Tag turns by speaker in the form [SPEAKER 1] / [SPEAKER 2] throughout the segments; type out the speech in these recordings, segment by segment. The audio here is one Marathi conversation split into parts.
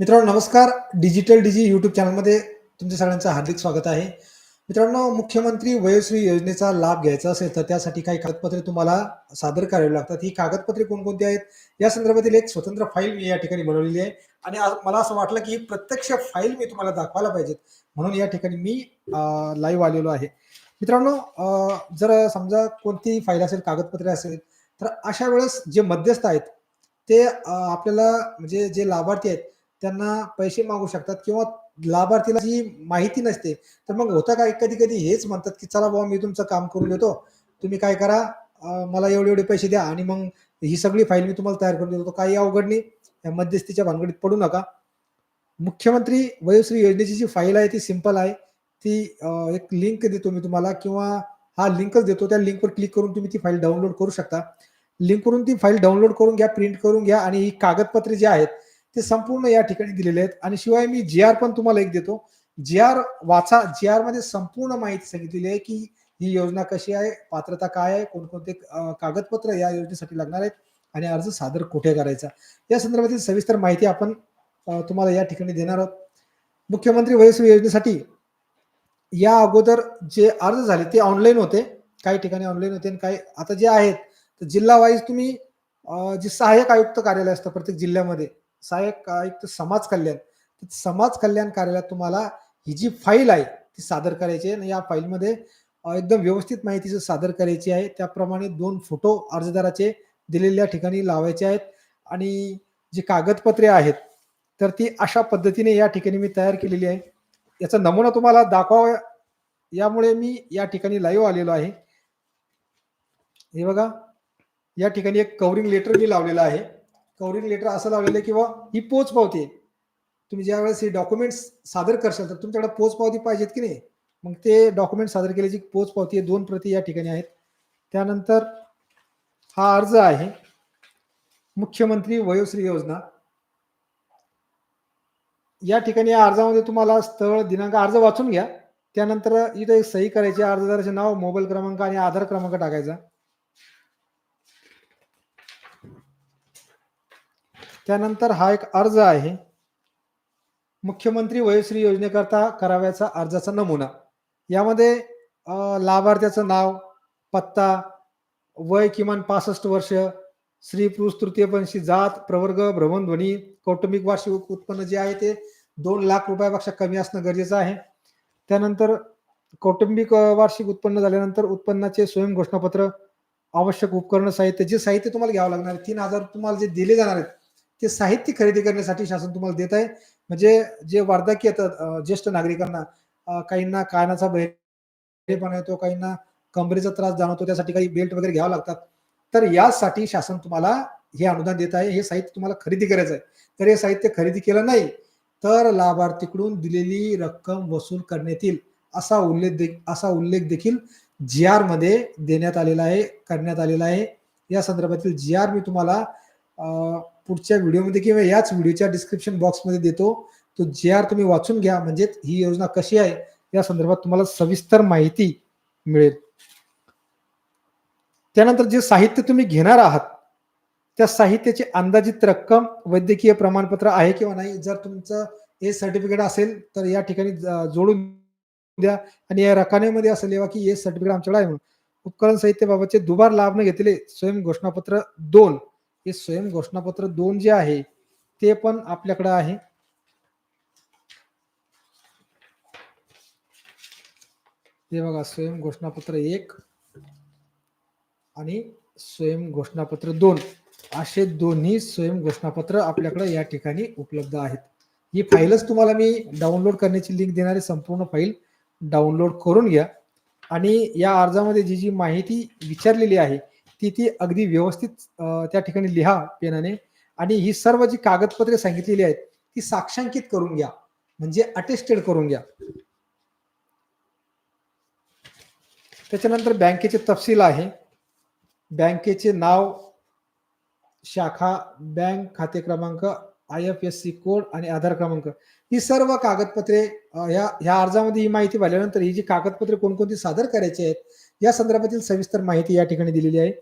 [SPEAKER 1] मित्रांनो नमस्कार. डिजिटल डिजी युट्यूब चॅनलमध्ये तुमच्या सगळ्यांचं हार्दिक स्वागत आहे. मित्रांनो मुख्यमंत्री वयोश्री योजनेचा लाभ घ्यायचा असेल तर त्यासाठी काही कागदपत्रे तुम्हाला सादर करावी लागतात. ही कागदपत्रे कोणकोणती आहेत? या संदर्भातील एक स्वतंत्र फाईल मी या ठिकाणी बनवलेली आहे. आणि मला असं वाटलं की ही प्रत्यक्ष फाईल मी तुम्हाला दाखवायला पाहिजेत. म्हणून या ठिकाणी मी लाईव्ह आलेलो आहे. मित्रांनो जर समजा कोणतीही फाईल असेल कागदपत्रे असेल तर अशा वेळेस जे मध्यस्थ आहेत ते आपल्याला म्हणजे जे लाभार्थी आहेत त्यांना पैसे मागू शकतात किंवा लाभार्थीला जी माहिती नसते तर मग होतं काय? कधी कधी हेच म्हणतात की चला बाबा मी तुमचं काम करून देतो. तुम्ही काय करा? मला एवढे एवढे पैसे द्या आणि मग ही सगळी फाईल मी तुम्हाला तयार करून देतो. काही अवघड नाही. या मध्यस्थीच्या भानगडीत पडू नका. मुख्यमंत्री वयोश्री योजनेची जी फाईल आहे ती सिंपल आहे. ती एक लिंक देतो मी तुम्हाला किंवा हा लिंकच देतो. त्या लिंकवर क्लिक करून तुम्ही ती फाईल डाउनलोड करू शकता. लिंक करून ती फाईल डाउनलोड करून घ्या प्रिंट करून घ्या आणि ही कागदपत्रे जी आहेत ते संपूर्ण या ठिकाणी दिलेले आहेत. आणि शिवाय मी जी आर पण तुम्हाला एक देतो. जी आर वाचा जी आरमध्ये संपूर्ण माहिती सांगितलेली आहे की ही योजना कशी आहे पात्रता काय आहे कोणकोणते कागदपत्र या योजनेसाठी लागणार आहेत आणि अर्ज सादर कुठे करायचा. या संदर्भातील सविस्तर माहिती आपण तुम्हाला या ठिकाणी देणार आहोत. मुख्यमंत्री वयस्वी योजनेसाठी या अगोदर जे अर्ज झाले ते ऑनलाईन होते. काही ठिकाणी ऑनलाईन होते आणि काही आता जे आहेत तर जिल्हा वाईज तुम्ही जे सहाय्यक आयुक्त कार्यालय असतं प्रत्येक जिल्ह्यामध्ये सहाय्यक आयुक्त समाज कल्याण तर समाज कल्याण कार्यालयात तुम्हाला ही जी फाईल आहे ती सादर करायची आहे. आणि या फाईलमध्ये एकदम व्यवस्थित माहिती सादर करायची आहे. त्याप्रमाणे दोन फोटो अर्जदाराचे दिलेल्या ठिकाणी लावायचे आहेत. आणि जी कागदपत्रे आहेत तर ती अशा पद्धतीने या ठिकाणी मी तयार केलेली आहे. याचा नमुना तुम्हाला दाखवावा. यामुळे मी या ठिकाणी लाईव्ह आलेलो आहे. हे बघा. या ठिकाणी एक कवरिंग लेटर मी लावलेलं आहे. कवरिंग लेटर असं लावलेलं आहे किंवा ही पोच पावती आहे. तुम्ही ज्या वेळेस हे डॉक्युमेंट्स सादर करशाल तर तुमच्याकडे पोच पावती पाहिजेत की नाही? मग ते डॉक्युमेंट सादर केल्याची पोच पावती आहे दोन प्रती या ठिकाणी आहेत. त्यानंतर हा अर्ज आहे मुख्यमंत्री वयोश्री योजना. या ठिकाणी या अर्जामध्ये तुम्हाला स्थळ दिनांक अर्ज वाचून घ्या. त्यानंतर इथे सही करायची अर्जदाराचे नाव मोबाईल क्रमांक आणि आधार क्रमांक टाकायचा. त्यानंतर हा एक अर्ज आहे. मुख्यमंत्री वयोश्री योजनेकरता करावयाचा अर्जाचा नमुना. यामध्ये लाभार्थ्याचं नाव पत्ता वय किमान पासष्ट वर्ष स्त्री पुरुष तृतीयपंशी जात प्रवर्ग भ्रमणध्वनी कौटुंबिक वार्षिक उत्पन्न जे आहे ते दोन लाख रुपयापेक्षा कमी असणं गरजेचं आहे. त्यानंतर कौटुंबिक वार्षिक उत्पन्न झाल्यानंतर उत्पन्नाचे स्वयं घोषणापत्र आवश्यक उपकरण साहित्य जे साहित्य तुम्हाला घ्यावं लागणार आहे तीन हजार तुम्हाला जे दिले जाणार आहेत ते साहित्य खरेदी करण्यासाठी शासन तुम्हाला देत आहे. म्हणजे जे वार्धक्य येतात ज्येष्ठ नागरिकांना काहींना कानाचा बहिरेपणा येतो काहींना कंबरेचा त्रास जाणवतो त्यासाठी काही बेल्ट वगैरे घ्यावं लागतात. तर यासाठी शासन तुम्हाला हे अनुदान देत आहे हे साहित्य तुम्हाला खरेदी करायचं आहे तर हे साहित्य खरेदी केलं नाही तर लाभार्थीकडून दिलेली रक्कम वसूल करण्यात येईल असा उल्लेख दे असा उल्लेख देखील जी आरमध्ये देण्यात आलेला आहे करण्यात आलेला आहे. या संदर्भातील जी आर मी तुम्हाला पुढच्या व्हिडिओमध्ये किंवा याच व्हिडिओच्या डिस्क्रिप्शन बॉक्समध्ये देतो. तो जे आर तुम्ही वाचून घ्या. म्हणजे ही योजना कशी आहे या संदर्भात तुम्हाला सविस्तर माहिती मिळेल. त्यानंतर जे साहित्य तुम्ही घेणार आहात त्या साहित्याची अंदाजित रक्कम वैद्यकीय प्रमाणपत्र आहे किंवा नाही जर तुमचं ए सर्टिफिकेट असेल तर या ठिकाणी जोडून द्या. आणि या रकानेमध्ये असं लिहा की ए सर्टिफिकेट आमच्याकडे आहे म्हणून. उपकरण साहित्याबाबतचे दुबार लाभ न घेतलेले स्वयं घोषणापत्र दोन. हे स्वयं घोषणापत्र दोन जे आहे ते पण आपल्याकडे आहे. ते बघा स्वयं घोषणापत्र एक आणि स्वयं घोषणापत्र दोन. असे दोन्ही स्वयं घोषणापत्र आपल्याकडे या ठिकाणी उपलब्ध आहेत. ही फाईलच तुम्हाला मी डाउनलोड करण्याची लिंक देणारी संपूर्ण फाईल डाउनलोड करून घ्या. आणि या अर्जामध्ये जी जी माहिती विचारलेली आहे ती ती अगदी व्यवस्थित त्या ठिकाणी लिहा पेनाने. आणि ही सर्व जी कागदपत्रे सांगितलेली आहेत ती साक्षांकित करून घ्या. म्हणजे अटेस्टेड करून घ्या. त्याच्यानंतर बँकेचे तपशील आहे. बँकेचे नाव शाखा बँक खाते क्रमांक I F S C code आणि आधार क्रमांक. ही सर्व कागदपत्रे ह्या ह्या अर्जामध्ये ही माहिती भरल्यानंतर ही जी कागदपत्रे कोणकोणती सादर करायची आहेत या संदर्भातील सविस्तर माहिती या ठिकाणी दिलेली आहे.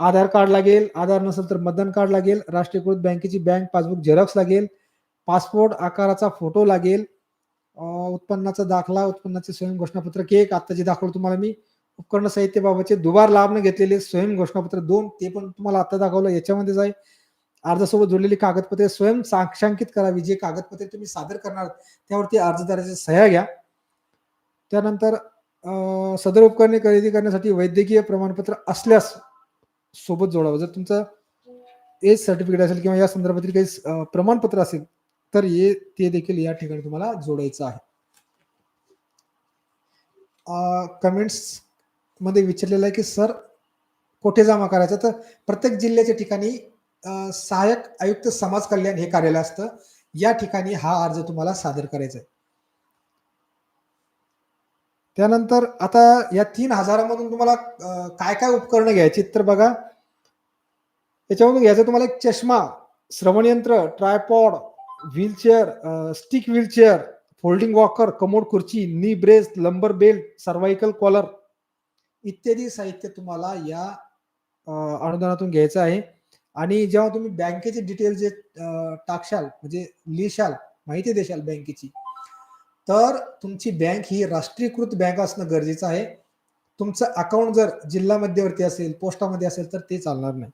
[SPEAKER 1] आधार कार्ड लागेल आधार नसेल तर मतदान कार्ड लागेल राष्ट्रीयकृत बँकेची बँक पासबुक झेरॉक्स लागेल पासपोर्ट आकाराचा फोटो लागेल उत्पन्नाचा दाखला उत्पन्नाचे स्वयं घोषणापत्र एक आता जे दाखवलं तुम्हाला मी. उपकरण साहित्याबाबतचे दुबार लाभ न घेतलेले स्वयं घोषणापत्र दोन ते पण तुम्हाला आता दाखवलं याच्यामध्येच आहे. अर्जासोबत जोडलेली कागदपत्रे स्वयं साक्षांकित करावी जे कागदपत्रे तुम्ही सादर करणार त्यावरती अर्जदाराच्या सह्या घ्या. त्यानंतर सदर उपकरणे खरेदी करण्यासाठी वैद्यकीय प्रमाणपत्र असल्यास सोबत जोडावं. जर तुमचं एज सर्टिफिकेट असेल किंवा या संदर्भातील काही प्रमाणपत्र असेल तर हे ते देखील या ठिकाणी तुम्हाला जोडायचं आहे. कमेंट्समध्ये विचारलेलं आहे की सर कुठे जमा करायचं? तर प्रत्येक जिल्ह्याच्या ठिकाणी सहाय्यक आयुक्त समाज कल्याण हे कार्यालय असतं. या ठिकाणी हा अर्ज तुम्हाला सादर करायचा आहे. त्यानंतर आता या तीन हजारामधून तुम्हाला काय काय उपकरणं घ्यायची तर बघा. याच्यामधून घ्यायचं तुम्हाला एक चष्मा श्रवणयंत्र tripod wheelchair stick wheelchair folding walker commode खुर्ची knee brace lumbar belt cervical collar इत्यादी साहित्य तुम्हाला या अनुदानातून घ्यायचं आहे. आणि जेव्हा तुम्ही बँकेचे डिटेल जे टाकशाल म्हणजे लिहिशाल माहिती देशाल बँकेची तर तुमची बँक ही राष्ट्रीयकृत बँक असणं गरजेचं आहे. तुमचं अकाउंट जर जिल्हा मध्यवर्ती असेल पोस्टामध्ये असेल तर ते चालणार नाही.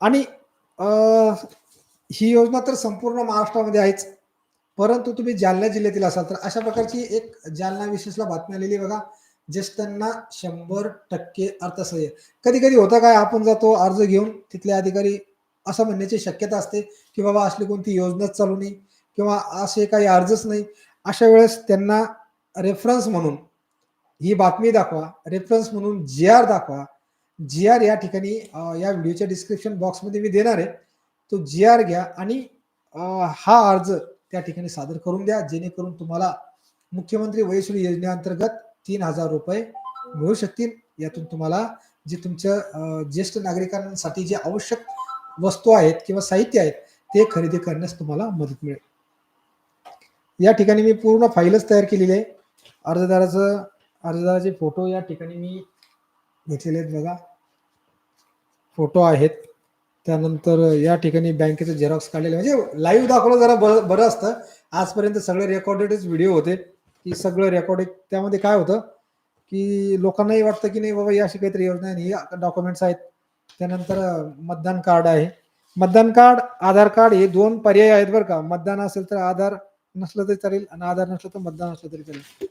[SPEAKER 1] आणि ही योजना तर संपूर्ण महाराष्ट्रामध्ये आहेच. परंतु तुम्ही जालना जिल्ह्यातील असाल तर अशा प्रकारची एक जालना विशेषला बातमी आलेली बघा. ज्येष्ठांना शंभर टक्के अर्थसहाय्य. कधी कधी होतं काय आपण जातो अर्ज घेऊन तिथले अधिकारी असं म्हणण्याची शक्यता असते की बाबा असली कोणती योजनाच चालू नाही किंवा असे काही अर्जच नाही. अशा वेळेस त्यांना रेफरन्स म्हणून ही बातमी दाखवा रेफरन्स म्हणून जी आर दाखवा. जी आर या ठिकाणी या व्हिडिओच्या डिस्क्रिप्शन बॉक्समध्ये मी देणार आहे. तो जी आर घ्या आणि हा अर्ज त्या ठिकाणी सादर करून द्या जेणेकरून तुम्हाला मुख्यमंत्री वयश्री योजनेअंतर्गत तीन हजार रुपये मिळू शकतील यातून तुम्हाला जे तुमच्या ज्येष्ठ नागरिकांसाठी जे आवश्यक वस्तू आहेत किंवा साहित्य आहेत ते खरेदी करण्यास तुम्हाला मदत मिळेल. या ठिकाणी मी पूर्ण फाईलच तयार केलेली आहे. अर्जदाराचं अर्जदाराचे फोटो या ठिकाणी मी घेतलेले आहेत बघा. फोटो आहेत. त्यानंतर या ठिकाणी बँकेचं झेरॉक्स काढलेले म्हणजे लाईव्ह दाखवलं जरा बरं बरं असतं. आजपर्यंत सगळे रेकॉर्डेडच व्हिडिओ होते. की सगळं रेकॉर्डिंग त्यामध्ये काय होतं की लोकांनाही वाटतं की नाही बाबा या अशी काहीतरी योजना आहे ही डॉक्युमेंट्स आहेत. त्यानंतर मतदान कार्ड आहे. मतदान कार्ड आधार कार्ड हे दोन पर्याय आहेत बरं का. मतदान असेल तर आधार नसलं तरी चालेल आणि आधार नसलं तर मतदान असलं तरी चालेल.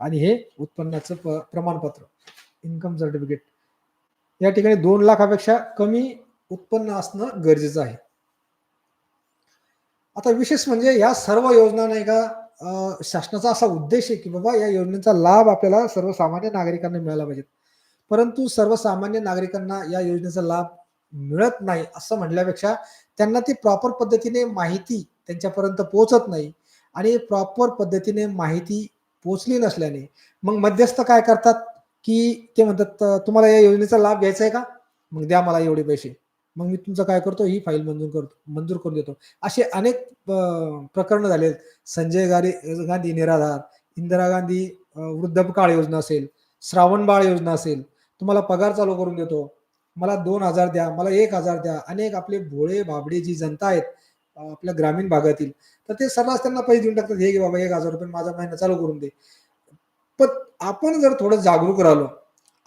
[SPEAKER 1] आणि हे उत्पन्नाचं प- प्रमाणपत्र इन्कम सर्टिफिकेट या ठिकाणी दोन लाखापेक्षा कमी उत्पन्न असणं गरजेचं आहे. आता विशेष म्हणजे या सर्व योजना नाही का शासनाचा असा उद्देश आहे की बाबा या योजनेचा लाभ आपल्याला सर्वसामान्य नागरिकांना मिळाला पाहिजे. परंतु सर्वसामान्य नागरिकांना या योजनेचा लाभ मिळत नाही असं म्हणल्यापेक्षा त्यांना ती प्रॉपर पद्धतीने माहिती त्यांच्यापर्यंत पोहोचत नाही आणि प्रॉपर पद्धतीने माहिती पोचली नसल्याने मग मध्यस्थ काय करतात? की ते म्हणतात तुम्हाला या योजनेचा लाभ घ्यायचा आहे का? मग द्या मला एवढे पैसे. मग मी तुमचं काय करतो? ही फाईल मंजूर करतो मंजूर करून देतो. असे अनेक अं, प्रकरणं झाले आहेत. संजय गारी गांधी निराधार इंदिरा गांधी वृद्धपकाळ योजना असेल श्रावण बाळ योजना असेल तुम्हाला पगार चालू करून देतो. मला दोन हजार द्या मला एक हजार द्या. अनेक आपले भोळे भाबडे जी जनता आहेत आपल्या ग्रामीण भागातील तर ते सर्रास त्यांना पैसे देऊन टाकतात. हे घे बाबा एक हजार रुपये माझा महिना चालू करून दे. पण आपण जर थोडं जागरूक राहिलो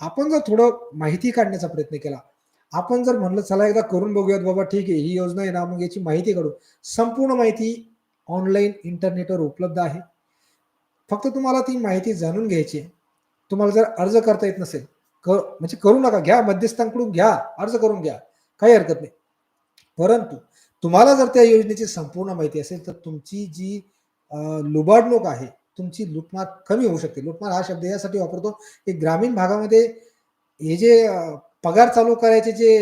[SPEAKER 1] आपण जर थोडं माहिती काढण्याचा प्रयत्न केला आपण जर म्हणलं चला एकदा करून बघूयात बाबा ठीक आहे ही योजना आहे ना मग याची माहिती काढू. संपूर्ण माहिती ऑनलाईन इंटरनेटवर उपलब्ध आहे. फक्त तुम्हाला ती माहिती जाणून घ्यायची आहे. तुम्हाला जर अर्ज करता येत नसेल कर म्हणजे करू नका घ्या मध्यस्थांकडून घ्या अर्ज करून घ्या काही हरकत नाही. परंतु तुम्हाला जर त्या योजनेची संपूर्ण माहिती असेल तर तुमची जी लुबाडणूक आहे तुमची लुटमार कमी होऊ शकते. लुटमार हा शब्द यासाठी वापरतो की ग्रामीण भागामध्ये हे जे पगार चालू करायचे जे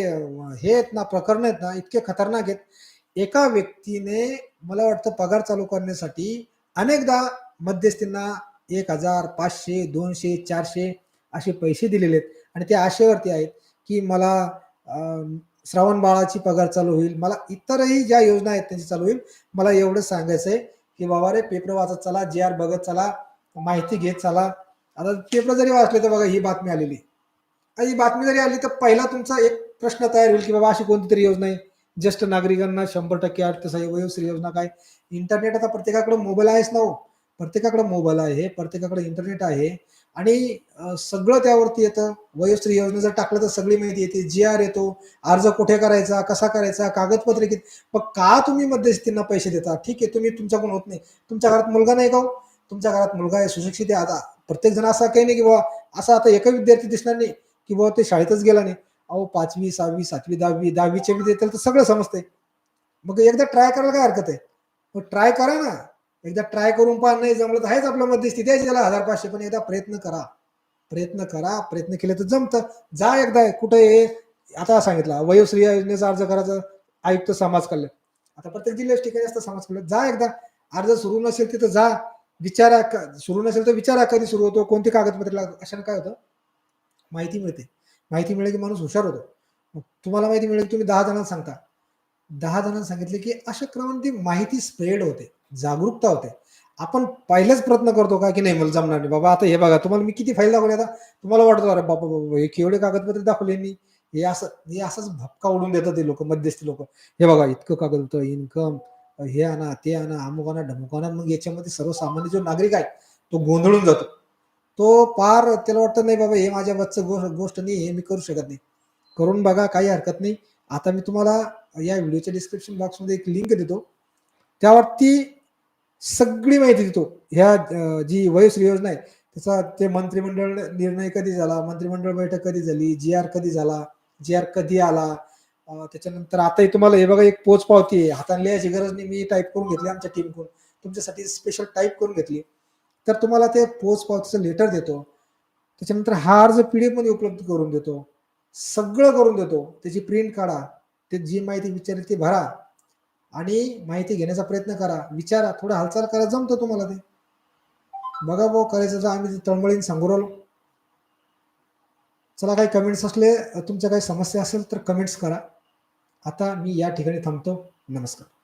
[SPEAKER 1] हे आहेत ना प्रकरण आहेत ना इतके खतरनाक आहेत. एका व्यक्तीने मला वाटतं पगार चालू करण्यासाठी अनेकदा मध्यस्थींना एक हजार पाचशे दोनशे चारशे असे पैसे दिलेले आहेत. आणि ते आशेवरती आहेत की मला श्रावण बाळाची पगार चालू होईल. मला इतरही ज्या योजना आहेत त्यांची चालू होईल. मला एवढं सांगायचं आहे की बाबा रे पेपर वाचत चला जे आर बघत चला माहिती घेत चला. आता पेपर जरी वाचले तर बघा ही बातमी आलेली ही बातमी जरी आली तर पहिला तुमचा एक प्रश्न तयार होईल की बाबा अशी कोणती तरी योजना आहे? ज्येष्ठ नागरिकांना शंभर टक्के अर्थसहाय्य वयोश्री योजना काय? इंटरनेट आता प्रत्येकाकडे मोबाईल आहेच ना हो. प्रत्येकाकडे मोबाईल आहे प्रत्येकाकडे इंटरनेट आहे. आणि सगळं त्यावरती येतं. वयोश्री योजना जर टाकलं तर सगळी माहिती येते. जी आर येतो. अर्ज कुठे करायचा कसा करायचा कागदपत्रे किती? मग का तुम्ही मध्यस्थींना पैसे देता? ठीक आहे तुम्ही तुमच्याकडून होत नाही. तुमच्या घरात मुलगा नाही का हो? तुमच्या घरात मुलगा आहे सुशिक्षित आहे. आता प्रत्येक जण असा काही नाही की बाबा असा आता एकही विद्यार्थी दिसणार नाही. की बाबा ते शाळेतच गेला नाही. अहो पाचवी सहावी सातवी दहावी दहावीचे बी देतील तर सगळं समजते मग एकदा ट्राय करायला काय हरकत आहे? मग ट्राय करा ना. एकदा ट्राय करून पहा नाही जमलं तर आहेच आपलं मध्यस्थी. द्यायची त्याला हजार पाचशे पण एकदा प्रयत्न करा. प्रयत्न करा प्रयत्न केले तर जमतं. जा एकदा कुठे हे आता सांगितलं वयोश्री योजनेचा अर्ज करायचा आयुक्त समाज कल्याण. आता प्रत्येक जिल्ह्याच्या ठिकाणी असतं समाज कल्याण. जा एकदा. अर्ज सुरू नसेल तिथं जा. विचारा क- सुरू नसेल तर विचारा कधी सुरू होतो कोणती कागदपत्र लागतात? अशाने काय होतं? माहिती मिळते. माहिती मिळेल की माणूस हुशार होतो. मग तुम्हाला माहिती मिळेल की तुम्ही दहा जणांना सांगता. दहा जणांना सांगितले की अशा क्रमाने ती माहिती स्प्रेड होते जागरूकता होते. आपण पहिलेच प्रयत्न करतो का की नाही मला जमणार नाही. बाबा आता हे बघा तुम्हाला मी किती फाईल दाखवली आता? तुम्हाला वाटतो अरे बाबा बाबा हे केवढे कागदपत्र दाखवले मी? हे असं हे असंच भपका उडून देतात ते लोक मध्यस्थी लोक. हे बघा इतकं कागद होतं इन्कम हे आणा ते आणा अमुक आणा ढमुक आणा मग याच्यामध्ये सर्वसामान्य जो नागरिक आहे तो गोंधळून जातो. तो पार त्याला वाटतं नाही बाबा हे माझ्या बच्चं गो- गोष्ट नाही हे मी करू शकत नाही. करून बघा काही हरकत नाही. आता मी तुम्हाला या व्हिडिओच्या डिस्क्रिप्शन बॉक्समध्ये एक लिंक देतो. त्यावरती सगळी माहिती देतो. ह्या जी वयोश्री योजना आहे त्याचा ते मंत्रिमंडळ निर्णय कधी झाला मंत्रिमंडळ बैठक कधी झाली जी आर कधी झाला जी आर कधी आला त्याच्यानंतर आताही तुम्हाला हे बघा एक पोच पावती आहे. हाताने लिहायची गरज नाही मी टाईप करून घेतली आमच्या टीमकडून तुमच्यासाठी स्पेशल टाईप करून घेतली. तर तुम्हाला ते पोच पावतीचं लेटर देतो. त्याच्यानंतर हा अर्ज पी डी एफमध्ये उपलब्ध करून देतो. सगळं करून देतो. त्याची प्रिंट काढा. ते जी माहिती विचारेल ती भरा. आणि माहिती घेण्याचा प्रयत्न करा. विचारा. थोडं हालचाल करा. जमतं तुम्हाला ते. बघा भाऊ करायचं तर आम्ही तळमळीने सांगू राहिलो. चला काही कमेंट्स असले तुमच्या काही समस्या असेल तर कमेंट्स करा. आता मी या ठिकाणी थांबतो. नमस्कार.